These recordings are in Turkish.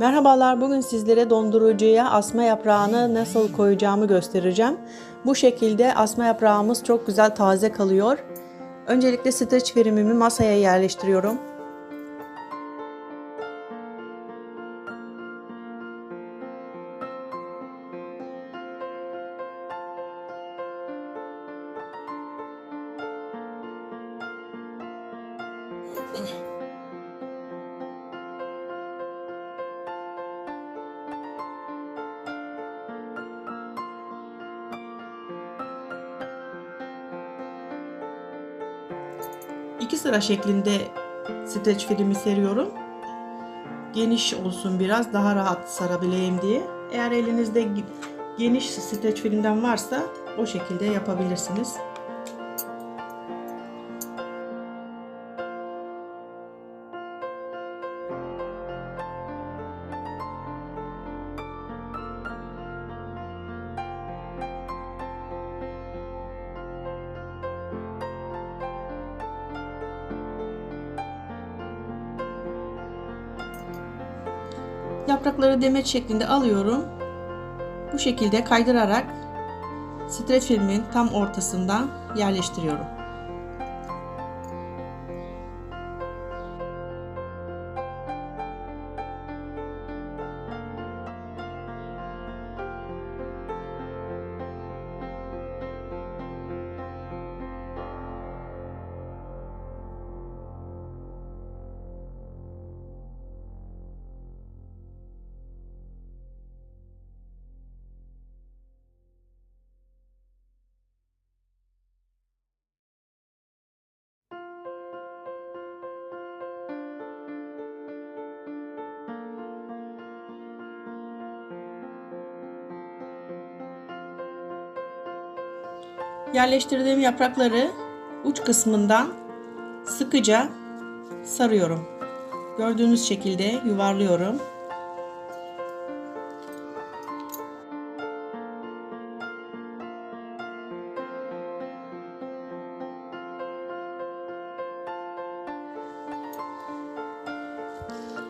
Merhabalar, bugün sizlere dondurucuya asma yaprağını nasıl koyacağımı göstereceğim. Bu şekilde asma yaprağımız çok güzel taze kalıyor. Öncelikle streç filmimi masaya yerleştiriyorum. İki sıra şeklinde streç filmi seriyorum. Geniş olsun biraz daha rahat sarabileyim diye. Eğer elinizde geniş streç filmden varsa o şekilde yapabilirsiniz. Yaprakları demet şeklinde alıyorum. Bu şekilde kaydırarak streç filmin tam ortasından yerleştiriyorum. Yerleştirdiğim yaprakları uç kısmından sıkıca sarıyorum. Gördüğünüz şekilde yuvarlıyorum.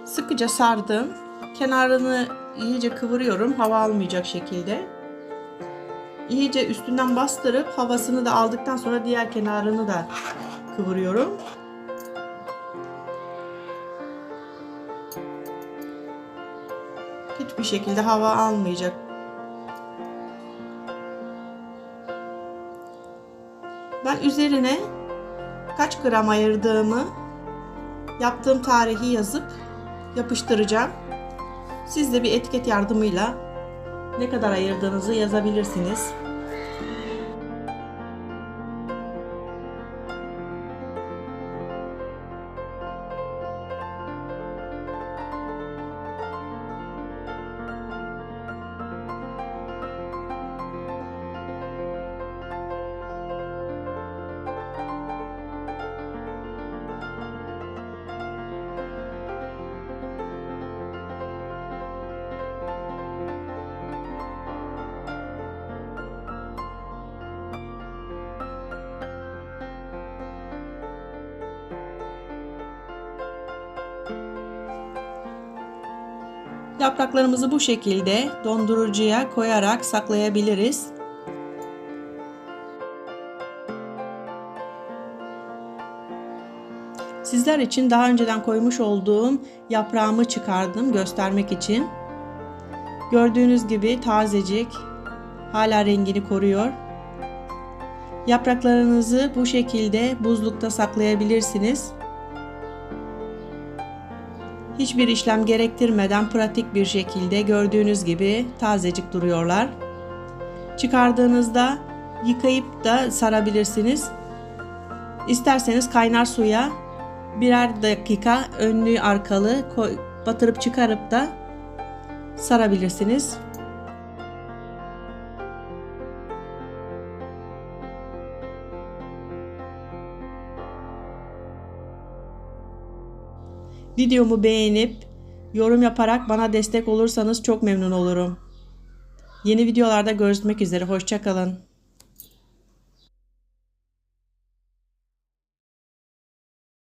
Sıkıca sardım. Kenarını iyice kıvırıyorum hava almayacak şekilde iyice üstünden bastırıp havasını da aldıktan sonra diğer kenarını da kıvırıyorum. Hiçbir şekilde hava almayacak. Ben üzerine kaç gram ayırdığımı yaptığım tarihi yazıp yapıştıracağım. Siz de bir etiket yardımıyla ne kadar ayırdığınızı yazabilirsiniz. Yapraklarımızı bu şekilde dondurucuya koyarak saklayabiliriz. Sizler için daha önceden koymuş olduğum yaprağımı çıkardım göstermek için. Gördüğünüz gibi tazecik, hala rengini koruyor. Yapraklarınızı bu şekilde buzlukta saklayabilirsiniz hiçbir işlem gerektirmeden pratik bir şekilde gördüğünüz gibi tazecik duruyorlar. Çıkardığınızda yıkayıp da sarabilirsiniz. İsterseniz kaynar suya birer dakika önlü arkalı batırıp çıkarıp da sarabilirsiniz. Videomu beğenip yorum yaparak bana destek olursanız çok memnun olurum. Yeni videolarda görüşmek üzere. Hoşçakalın.